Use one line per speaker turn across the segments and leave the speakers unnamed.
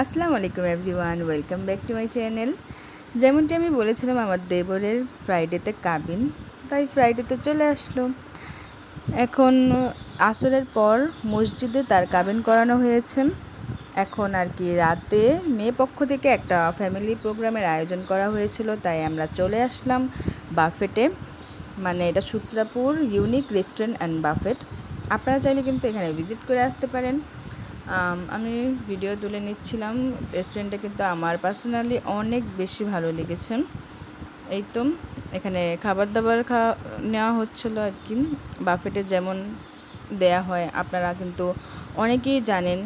আসসালামু আলাইকুম everyone, welcome back to my channel. যেমনটি আমি বলেছিলাম, আমার দেবরের ফ্রাইডেতে কাবিন, তাই ফ্রাইডেতে চলে আসলো। এখন আসরের পর মসজিদে তার কাবিন করানো হয়েছে। এখন আর কি রাতে মেয়ে পক্ষ থেকে একটা ফ্যামিলি প্রোগ্রামের আয়োজন করা হয়েছিল, তাই আমরা চলে আসলাম বাফেটে। মানে এটা Sutrapur unique restaurant and buffet. আপনারা চাইলে কিন্তু এখানে ভিজিট করে আসতে পারেন। আম, ভিডিও তুলে নিচ্ছিলাম। রেস্টুরেন্টটা কিন্তু আমার পার্সোনালি অনেক বেশি ভালো লেগেছে এই তো এখানে খাবার দাবার খাওয়া নেওয়া হচ্ছিল আর কি। বাফেটে যেমন দেয়া হয় আপনারা কিন্তু অনেকেই জানেন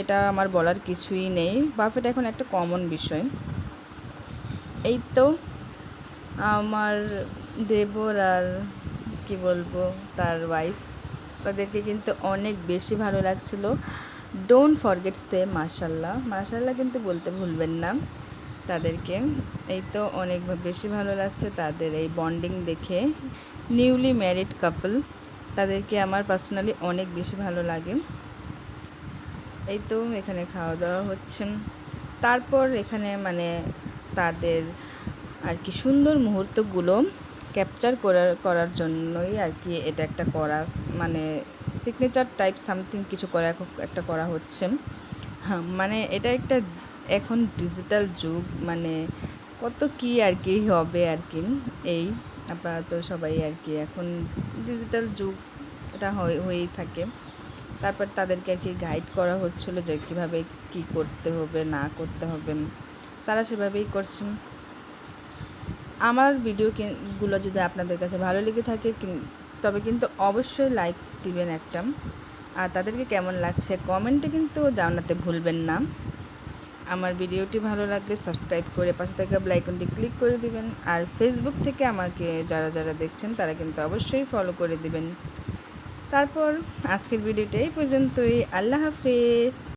এটা আমার বলার কিছুই নেই। বাফেট এখন একটা কমন বিষয়। এই তো আমার দেবর আর কি বলব তার ওয়াইফ তাদেরকে কিন্তু অনেক বেশি ভালো লাগছিল। ডোন্ট ফরগেট সে মার্শাল্লাহ মার্শাল্লাহ কিন্তু বলতে ভুলবেন না তাদেরকে। এই তো অনেক বেশি ভালো লাগছে তাদের এই বন্ডিং দেখে। নিউলি ম্যারিড কাপল তাদেরকে আমার পার্সোনালি অনেক বেশি ভালো লাগে। এই তো এখানে খাওয়া দাওয়া হচ্ছে। তারপর এখানে মানে তাদের আর কি সুন্দর মুহূর্তগুলো। ক্যাপচার করার করার জন্যই আর কি এটা একটা করা মানে সিগনেচার টাইপ সামথিং কিছু করা একটা করা হচ্ছে। হ্যাঁ মানে এটা একটা এখন ডিজিটাল যুগ মানে কত কি আর কি হবে আর কি, এই আপনারা তো সবাই আর কি এখন ডিজিটাল যুগ এটা হয়ে- হয়েই থাকে। তারপর তাদেরকে আর কি গাইড করা হচ্ছিল যে কীভাবে কী করতে হবে, না করতে হবে। তারা সেভাবেই করছেন আমার ভিডিও কি- গুলো যদি আপনাদের কাছে ভালো লেগে থাকে তবে কিন্তু অবশ্যই লাইক দিবেন একটা। আর তাদেরকে কেমন লাগছে কমেন্টে কিন্তু জানাতে ভুলবেন না। আমার ভিডিওটি ভালো লাগলে সাবস্ক্রাইব করে পাশে থাকা আইকনটি ক্লিক করে দিবেন। আর ফেসবুক থেকে আমাকে যারা যারা দেখছেন, তারা কিন্তু অবশ্যই ফলো করে দিবেন। তারপর আজকের ভিডিওটা এই পর্যন্তই। আল্লাহ হাফেজ।